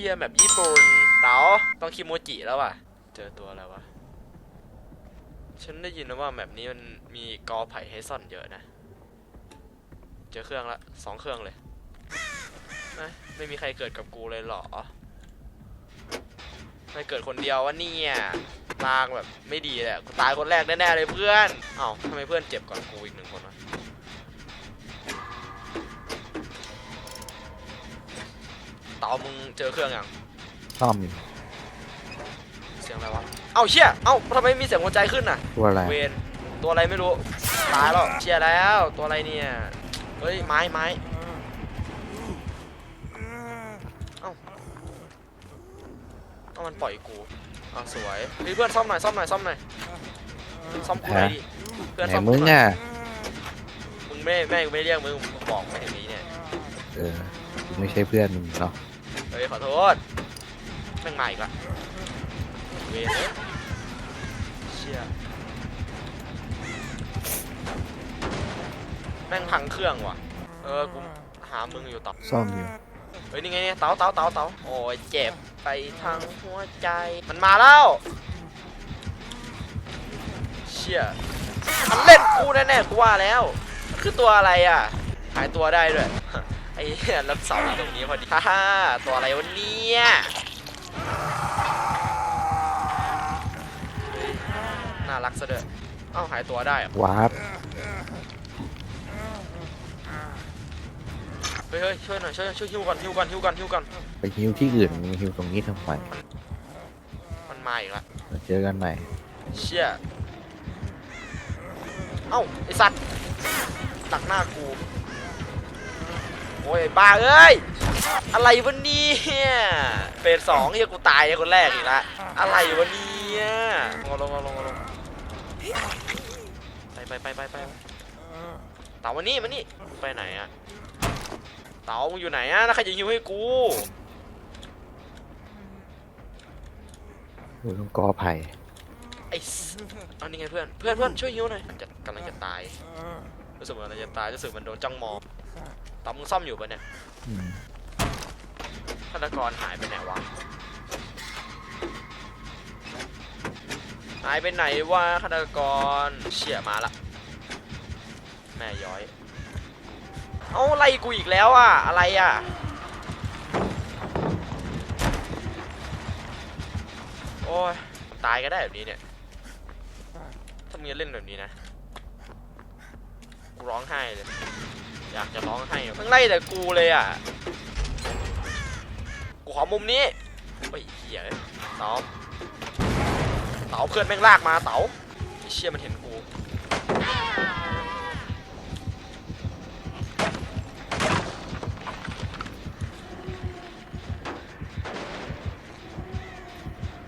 เยี่ยแบบญี่ปุ่นเต๋าต้องคิโมจิแล้วว่ะ เจอตัวอะไรวะ ฉันได้ยินนะว่าแบบนี้มันมีกอไผ่ให้ซ่อนเยอะนะ เจอเครื่องละสองเครื่องเลยเอ้ยไม่มีใครเกิดกับกูเลยเหรอไม่เกิดคนเดียววะเนี่ยลางแบบไม่ดีเลยอะกูตายคนแรกแน่ๆเลยเพื่อน เอ้าทำไมเพื่อนเจ็บก่อนกูอีกหนึ่งคนวะ ต๋ามึงเจอเครื่องยังซ่อมอยู่เสียงอะไรวะเอ้าเชี่ยเอ้าทำไมมีเสียงหัวใจขึ้นน่ะ ตัวอะไรเวนตัวอะไรไม่รู้ตายแล้วเชียร์แล้วตัวอะไรเนี่ยเฮ้ยไม้ไม้เอ้าเอ้ามันปล่อยกูอะสวยเฮ้ยเพื่อนซ่อมหน่อยซ่อมหน่อยซ่อมหน่อยซ่อมกูหน่อยดิเพื่อนไหนซ่อมมึกูงหน่อยอะมึงไม่ไม่ไม่เรียกมึงบอกไม่อย่างนี้เนี่ยเออกูไม่ใช่เพื่อนมึงเนาะ เฮ้ยขอโทษแม่งมาอีกละเวนเอ้ยเชี่ยแม่งพังเครื่องว่ะ เออกูหามึงอยู่ต่อซ่อมอยู่เฮ้ยนี่ไงเนี่ยเต๋าเต๋าเต๋าเต๋าโอ้ยเจ็บไปทั้งหัวใจมันมาแล้ว เชี่ยมันเล่นกูแน่ๆกูว่าแล้วมันคือตัวอะไรอะ หายตัวได้ด้วย ไอ้เหี้ยแล้วเสาอยู่ตรงนี้พอดีฮ่าฮ่าตัวอะไรวะเนี่ยเฮ้ยน่ารักซะด้วยเอ้าหายตัวได้อะวาร์ปเฮ้ยเฮ้ยช่วยหน่อยช่วยช่วยฮิวก่อนฮิวก่อนฮิวก่อนฮิวก่อนไปฮิวที่อื่นมึงฮิวตรงนี้ทำไมมันมาอีกละเราเจอกันใหม่เชี่ยเอ้าไอสัตว์ตักหน้ากู โอ้ยบ้าเอ้ย อะไรวะเนี่ยเฟสสองเฮียกูตายไอ้คนแรกอีกละอะไรวะเนี่ยลงลงลงลงลงไปไปไปไปไปเต๋ามานี่มานี่ไปไหนอะเต๋ามึงอยู่ไหนอะแล้วใครจะยิวให้กูอยู่ตรงกอไผ่ไอ้สเอานี่ไงเพื่อนเพื่อนเพื่อนช่วยฮิวหน่อยจะกำลังจะตายรู้สึกเหมือนกำลังจะตายรู้สึกมันโดนจ้องมอง ตอมมึงซ่อมอยู่ปะเนี่ยอืมฆาตกรหายไปไหนวะ หายไปไหนวะฆาตกรเชี่ยมาละ แม่ย้อย เอาไล่กูอีกแล้วอะ อะไรอะ โอ้ย ตายก็ได้แบบนี้เนี่ย ถ้ามึงจะเล่นแบบนี้นะ กูร้องไห้เลย อยากจะร้องไห้มึงไล่แต่กูเลยอะ กูขอมุมนี้เฮ้ยเหี้ยเอ้ยเต๋าเต๋าเพื่อนแม่งลากมาเต๋าไอ้เชี่ยมันเห็นกู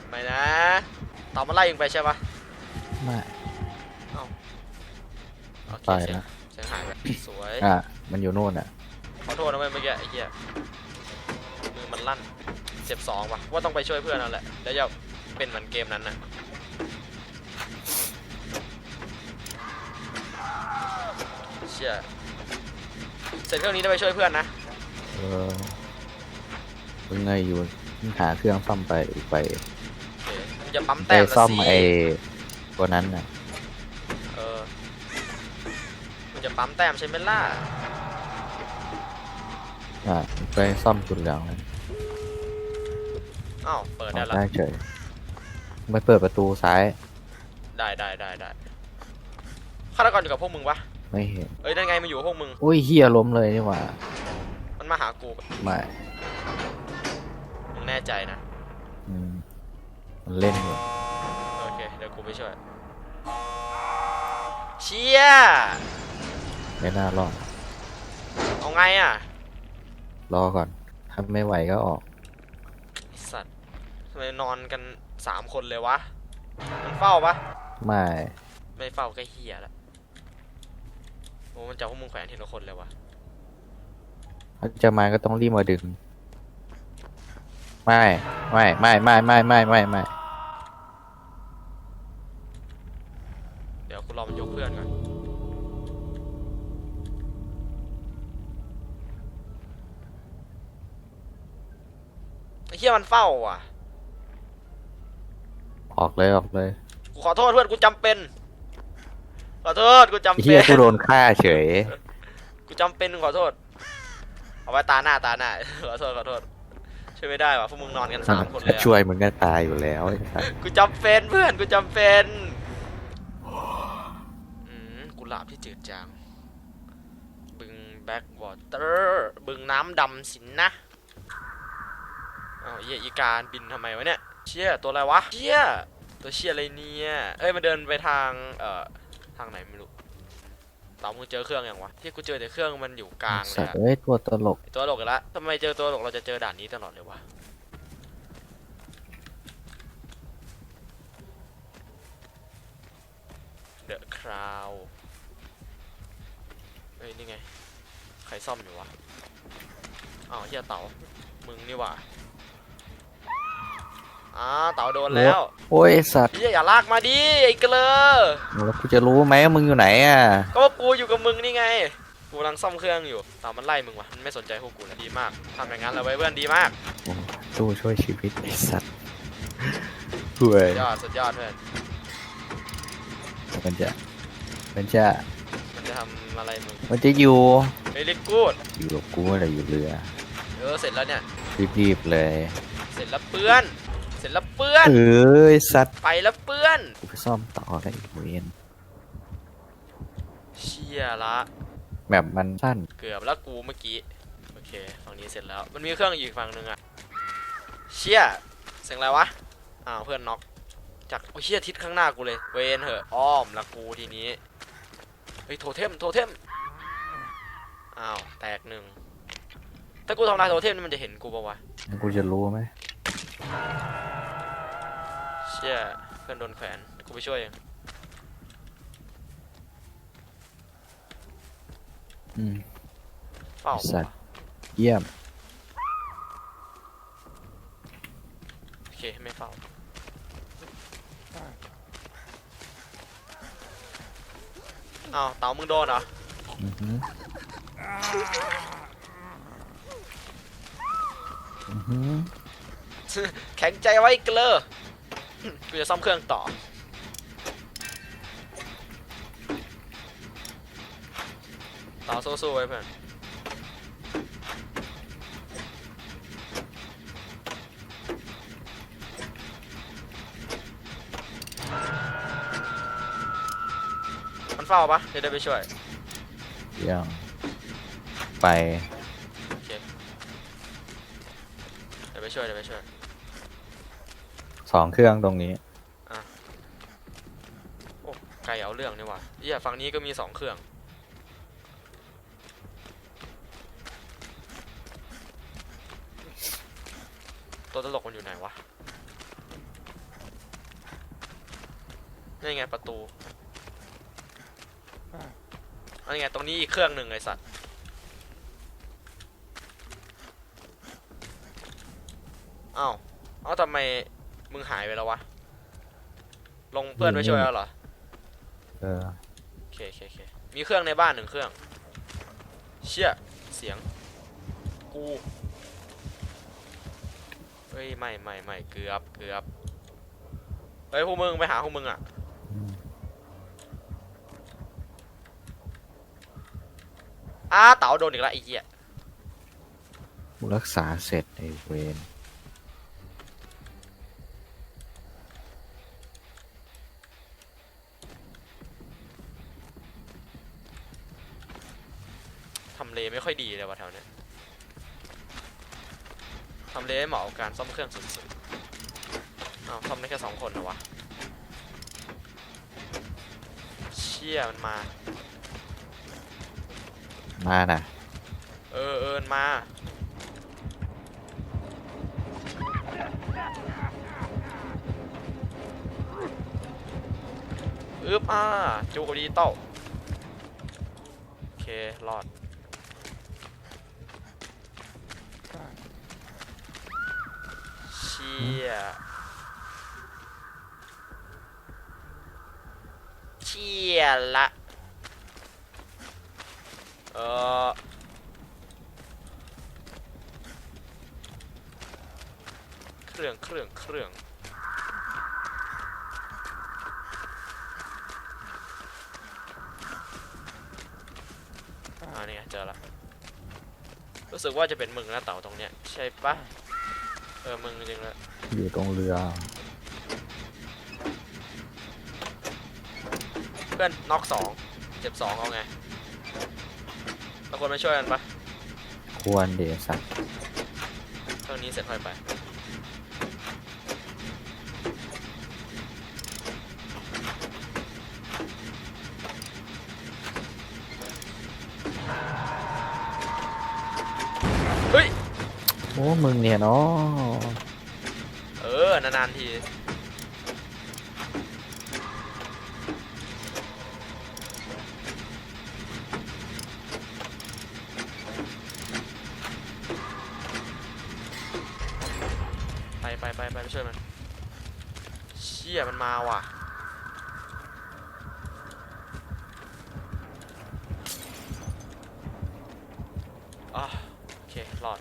ไม่นะเต๋ามันไล่ยิงไปใช่ปะไม่โอเคไปเสียงนะเสียงหายไปสวย อะ มันอยู่โน่นอะ ขอโทษนะเว้ยเมื่อกี้ไอ้เหี้ยมือมันลั่นเจ็บสองว่ะว่าต้องไปช่วยเพื่อนนั่นแหละแล้วจะเป็นเหมือนเกมนั้นน่ะเชี่ยเสร็จเครื่องนี้จะไปช่วยเพื่อนนะเออมึงไงอยู่มึงหาเครื่องซ่อมไปอีกไปโอเคมันจะปั๊มไปแต้มละซ่อมสิไอ้ตัวนั้นน่ะ เออมันจะปั๊มแต้มใช่ไหมล่ะ อะไปซ่อมจุดเหลืองนั้นอ้าวเปิดอได้อกละได้เฉยไปเปิดประตูซ้ายได้ได้ได้ได้ฆาตกรอยู่กับพวกมึงปะไม่เห็นเอ้ยนั่นไงมันอยู่กับพวกมึงอุ้ยเฮียล้มเลยนี่หว่ามันมาหากูไม่มึงแน่ใจนะอืมมันเล่นอยู่โอเคเดี๋ยวกูไปช่วยเชี่ยไม่น่ารอดเอาไงอะ รอก่อน ถ้าไม่ไหวก็ออก ไอ้สัตว์ทำไมนอนกันสามคนเลยวะ มันเฝ้าปะไม่ไม่เฝ้าก็เฮียละโอ้มันจะเอาพวกมึงแขวนทีละคนเลยวะถ้าจะมาก็ต้องรีบมาดึง ไม่ ไม่ ไม่ ไม่ ไม่ ไม่ ไม่ ไม่ อ้เฮียมันเฝ้าว่ะ ออกเลยออกเลยกูขอโทษเพื่อนกูจำเป็น ขอโทษกูจำไอ้เป็เฮียน กูโดนฆ่าเฉย กูจำเป็นขอโทษ เอาไว้ตาหน้าตาหน้า ขอโทษขอโทษ ช่วยไม่ได้ว่ะพวกมึงนอนกันสามคนเลยอะช่วยมึงก็ตายอยู่แล้วไอ้สัสกูจำเป็นเพื่อนกูจำเป็นอืมกุหลาบที่จืดจาง บึงแบ็กวอเตอร์ บึงน้ำดำสินนะ อ้าวเหี้ยอีการบินทำไมวะเนี่ย เชี่ยตัวอะไรวะ เชี่ยตัวเชี่ยอะไรเนี่ย เอ้ยมันเดินไปทางเอ่อทางไหนไม่รู้ตอมึงเจอเครื่องยังวะ ที่กูเจอแต่เครื่องมันอยู่กลางเลสัยตว์อะเอ้ยตัวตลกไอ้ตัวหลกอีกแล้วทำไมเจอตัวหลกเราจะเจอด่านนี้ตลอดเลยวะ เดอะคราวเฮ้ยนี่ไง ใครซ่อมอยู่วะ อ้าวเฮียเต๋ามึงนี่หว่า อ้าเต๋าโดนแล้วโอ้ยไอ้สัตว์เฮียอย่าลากมาดิไอ้เกลอแล้วกูจะรู้ไหมว่ามึงอยู่ไหนอะก็ว่ากูอยู่กับมึงนี่ไง กูกำลังซ่อมเครื่องอยู่เต๋ามันไล่มึงวะมันไม่สนใจพวกกูเลยดีมากทำอย่างนั้นเลยไว้ยเพื่อนดีมากโอ้ตู้ช่วยชีวิตไอ้สัตว์ช่วยสุดยอดสุดยอดเพื่อนมันจะมันจะมันจะทำอะไรมึงมันจะอยู่เฮ้ยลิกูดอยู่กับกูอะไรอยู่เรือเออเสร็จแล้วเนี่ยรีบๆเลย เสร็จแล้วเปื้อน เสร็จแล้วเปื้อน เอ้ยสัตว์ไปแล้วเปื้อน กูไปซ่อมต่อได้อีกเวนเชี่ยละ แบบมันสั้นเกือบแล้วกูเมื่อกี้ โอเคฝั่งนี้เสร็จแล้ว มันมีเครื่องอีกฝั่งหนึ่งอะเชี่ยเสียงอะไรวะ อ้าวเพื่อนน็อกจากโอ้ยเชี่ยทิศข้างหน้ากูเลย เวนเหอะอ้อมละกูทีนี้ เฮ้ยโทเทมโทเทม อ้าวแตกหนึ่ง ถ้ากูทำลายโทเทมนี่มันจะเห็นกูปะวะ กูจะรู้ไหมเชี่ยเพื่อนโดนแขวนเดี๋ยวกูไปช่วยเองอืมเฝ้าสัตว์เยี่ยม โอเคไม่เฝ้าอ้าวเต๋ามึงโดนเหรออือหืออือหือแข็งใจไว้เกลอ กูจะซ่อมเครื่องต่อ ต่อสู้ๆไว้เพื่อนมันเฝ้าปะเดี๋ยวได้ไปช่วยเยี่ยมไปโอเคเดี๋ยวไปช่วยเดี๋ยวไปช่วย สองเครื่องตรงนี้ โอ้ไกลเอาเรื่องนี่หว่าเหี้ยฝั่งนี้ก็มีสองเครื่อง ตัวตลกมันอยู่ไหนวะนี่ไงประตูอันนี้ไงตรงนี้อีกเครื่องหนึ่งไอสัตว์ อ้าว เอ้าทำไม มึงหายไปแล้ววะ ลงเพื่อนไปช่วยแล้วเหรอ เออโอเคโอเคโอเคมีเครื่องในบ้านหนึ่งเครื่อง เชี่ย เสียง กูเฮ้ยไม่ไม่ไม่เกือบเกือบเฮ้ยพวกมึงไปหาพวกมึงอะอืมอ้าเต๋าโดนอีกแล้วไอ้เหี้ย กูรักษาเสร็จไอ้เวน เลไม่ค่อยดีเลยว่ะแถวเนี้ยทำเลไม่เหมาะกับการซ่อมเครื่องสุดๆอ้าวซ่อมได้แค่สองคนเหรอวะ เชี่ยมันมา มาน่ะ เออเออมันมาอึ๊บอ่าจูกับดิจิตอลโอเค รอด เชี่ยเชี่ยละ เออรื่องเครื่องเครื่องอ่านี่ไงเจอละรู้สึกว่าจะเป็นมึงนะเต่าตรงเนี้ย ใช่ปะเออ มึงจริงแล้ว อยู่ตรงเรือ เพื่อนน็อกสองเจ็บสองเอาไงเราควรมาช่วยกันปะควรเดสัตว์เครื่องนี้เสร็จค่อยไปเฮ้ยโอ้มึงเนี่ยเนาะ เออนานๆทีไปไปไปไปไปช่วยมัน เชี่ยมันมาว่ะ อะโอเครอด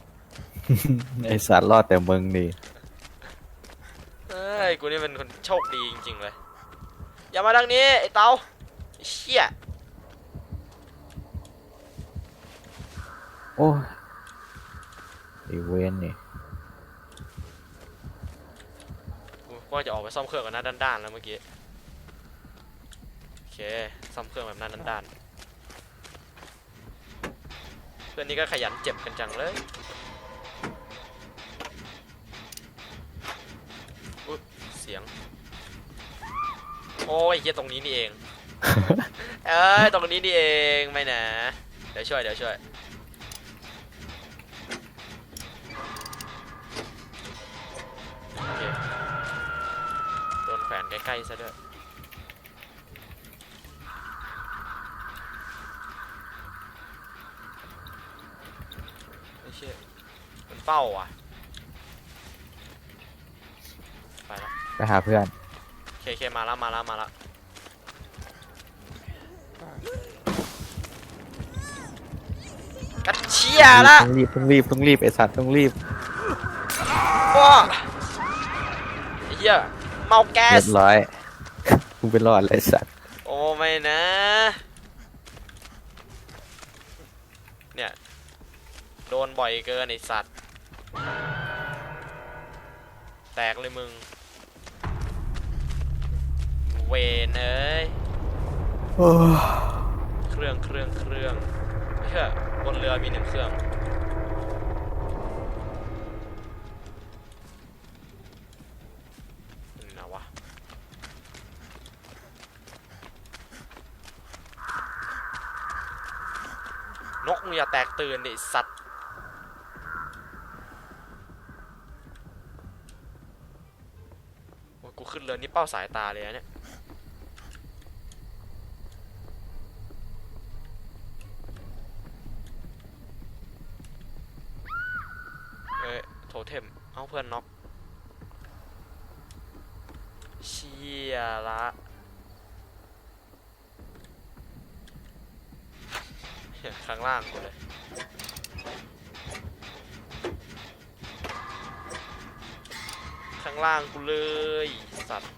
ไอสัตว์รอดแต่มึงดิ เอ้ย กูนี่เป็นคน โชคดีจริงๆเลย อย่ามาทางนี้ไอ้เตาไอ้เชี่ยโอ้ยไอเวนนี่กูว่าจะออกไปซ่อมเครื่องกับหน้าด้านๆแล้วเมื่อกี้โอเคซ่อมเครื่องแบบหน้าด้านๆเพื่อนนี้ก็ขยันเจ็บกันจังเลยอุ๊ยเสียง โอ้ยเฮียตรงนี้นี่เอง เอ้ยตรงนี้นี่เองไม่นะ เดี๋ยวช่วยเดี๋ยวช่วย โอเค โดนแขวนใกล้ๆซะด้วยไม่เชื่อมันเป้าอะ ไปละไปหาเพื่อน เคเคมาแล้วมาแล้วมาแล้วกัดเชียละต้องรีบต้องรีบต้องรีบไอสัตว์ต้องรีบว้าไอ้เหี้ยเมาแก๊เรีสยบร้อยกูเป็นรอดเลยไอ้สัตว์โอ้ไม่นะ เนี่ย โดนบ่อยเกินไอสัตว์ แตกเลยมึง เวนเอ้ยเครื่องเครื่องเครื่องเฮ้ยบนเรือมีหนึ่งเครื่องนี่นะวะ นกมึงอย่าแตกตื่นดิไอ้สัตว์โอ้ยกูขึ้นเรือนี่เป้าสายตาเลยนะเนี่ย เอ้ยโท เทมเอาเพื่อนน็อกเชียละข้างล่างกูเลยข้างล่างกูเลยสัตว์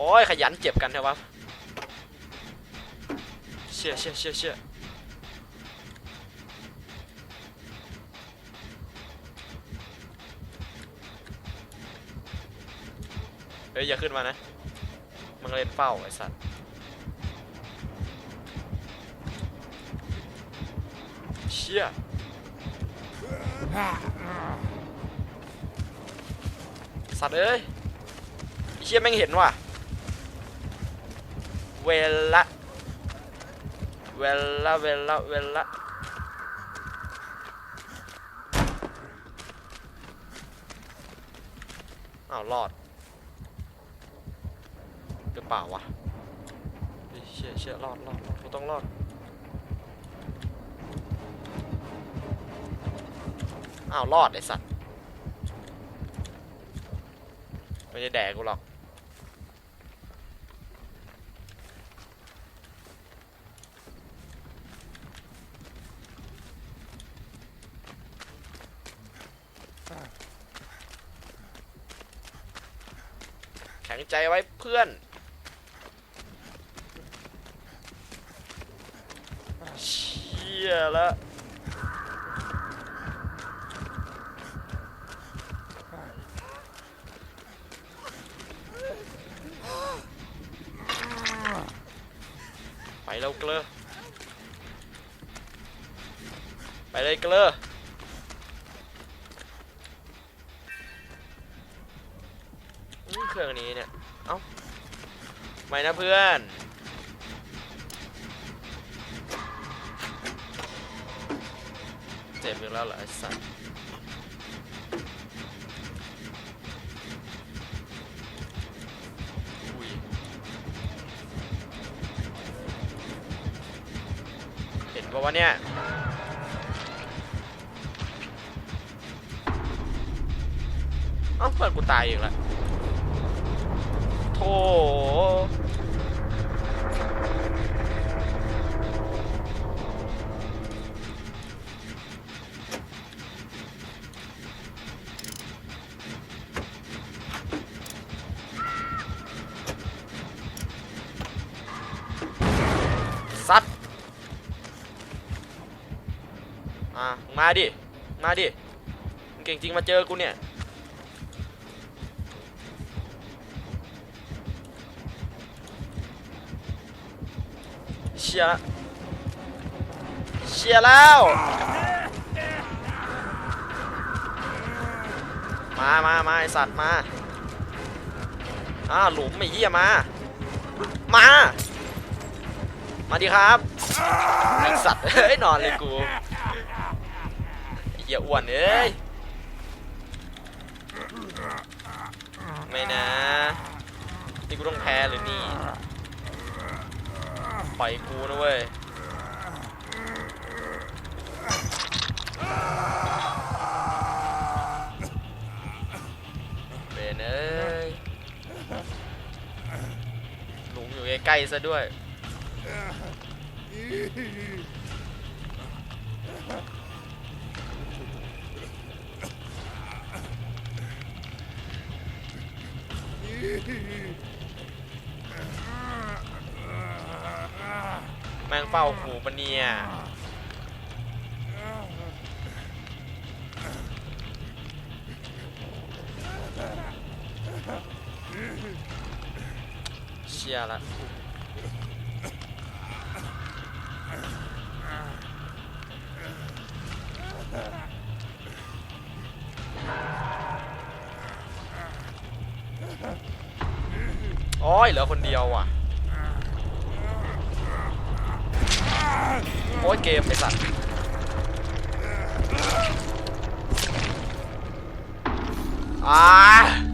อ้ยขยันเจ็บกันเถอะวะเชี่ยเชี่ยเชี่ยเชี่ยเฮ้ยอย่าขึ้นมานะมันเล่นเป้าไอ้สัตว์เชี่ยสัตว์เอ้ยเชี่ยแม่งเห็นว่ะ เวลละเวลละเวลละเวลละอ้าวรอดหรือเปล่าวะเชี่ยเชี่ยรอดรอดรอดกูต้องรอดอ้าวรอดไอสัตว์ไม่ได้แดกกูหรอก งใจไว้เพื่อน เชี่ยแล้ว ไปแล้วเกลอไปเลยเกลออืม เครื่องนี้เนี่ย เอ้าไม่นะเพื่อนเจ็บอีกแล้วเหรอไอ้สัสอุ้ยเห็นปะวะเนี่ยเอ้าเพื่อนกูตายอีกแล้ว ซัดอะมึงมาดิ มาดิมึงเก่งจริงมาเจอกูเนี่ย ยร์ละเชียร์แล้ว มามามาไอสัตว์มาอ่าหลุมไอ้เหี้ยมา มา มาดิครับ ไอสัตว์เอ้ย นอนเลยกูเหี้ยอ้วนเอ้ย ไม่นะ นี่กูต้องแพ้หรือนี่ ปล่อยกูนะเว้ยเบนเอ้ยหลุมอยู่ใกล้ๆซะด้วย แม่งเฝ้าหูปะเนี่ยเชียละโอ้ยเหลือคนเดียวว่ะ โอ้ยเกมไอสัตว์อ่า